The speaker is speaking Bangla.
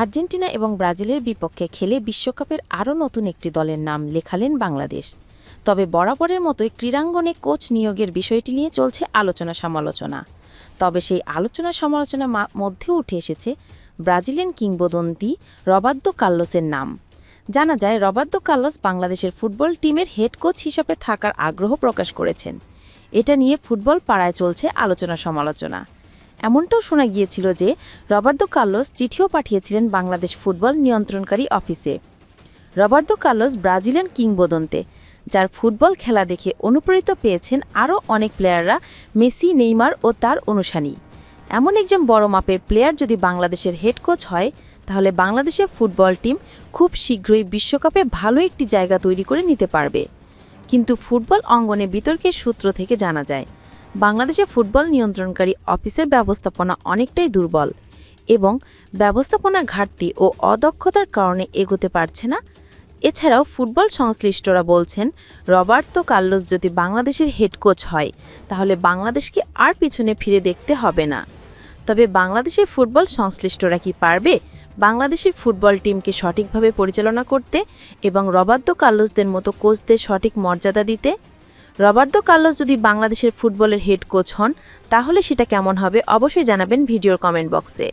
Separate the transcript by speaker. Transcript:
Speaker 1: আর্জেন্টিনা এবং ব্রাজিলের বিপক্ষে খেলে বিশ্বকাপের আরও নতুন একটি দলের নাম লেখালেন বাংলাদেশ। তবে বরাবরের মতোই ক্রীড়াঙ্গনে কোচ নিয়োগের বিষয়টি নিয়ে চলছে আলোচনা সমালোচনা। তবে সেই আলোচনা সমালোচনা মধ্যে উঠে এসেছে ব্রাজিলিয়ান কিংবদন্তি রবার্তো কার্লোসের নাম। জানা যায়, রবার্তো কার্লোস বাংলাদেশের ফুটবল টিমের হেড কোচ হিসাবে থাকার আগ্রহ প্রকাশ করেছেন। এটা নিয়ে ফুটবল পাড়ায় চলছে আলোচনা সমালোচনা। এমনটাও শোনা গিয়েছিল যে রবার্তো কার্লোস চিঠিও পাঠিয়েছিলেন বাংলাদেশ ফুটবল নিয়ন্ত্রণকারী অফিসে। রবার্তো কার্লোস ব্রাজিলিয়ান কিংবদন্তে, যার ফুটবল খেলা দেখে অনুপ্রেরিত পেয়েছেন আরও অনেক প্লেয়াররা মেসি, নেইমার ও তার অনুসারী। এমন একজন বড় মাপের প্লেয়ার যদি বাংলাদেশের হেড কোচ হয়, তাহলে বাংলাদেশের ফুটবল টিম খুব শীঘ্রই বিশ্বকাপে ভালো একটি জায়গা তৈরি করে নিতে পারবে। কিন্তু ফুটবল অঙ্গনে বিতর্কের সূত্র থেকে জানা যায় বাংলাদেশে ফুটবল নিয়ন্ত্রণকারী অফিসের ব্যবস্থাপনা অনেকটাই দুর্বল এবং ব্যবস্থাপনার ঘাটতি ও অদক্ষতার কারণে এগোতে পারছে না। এছাড়াও ফুটবল সংশ্লিষ্টরা বলছেন, রবার্তো কার্লোস যদি বাংলাদেশের হেড কোচ হয়, তাহলে বাংলাদেশকে আর পিছনে ফিরে দেখতে হবে না। তবে বাংলাদেশের ফুটবল সংশ্লিষ্টরা কি পারবে? বাংলাদেশের ফুটবল টিমকে সঠিকভাবে পরিচালনা করতে এবং রবার্তো কার্লোসদের মতো কোচদের সঠিক মর্যাদা দিতে? রবার্তো কার্লোস যদি বাংলাদেশের ফুটবলের হেড কোচ হন, তাহলে সেটা কেমন হবে অবশ্যই জানাবেন ভিডিওর কমেন্ট বক্সে।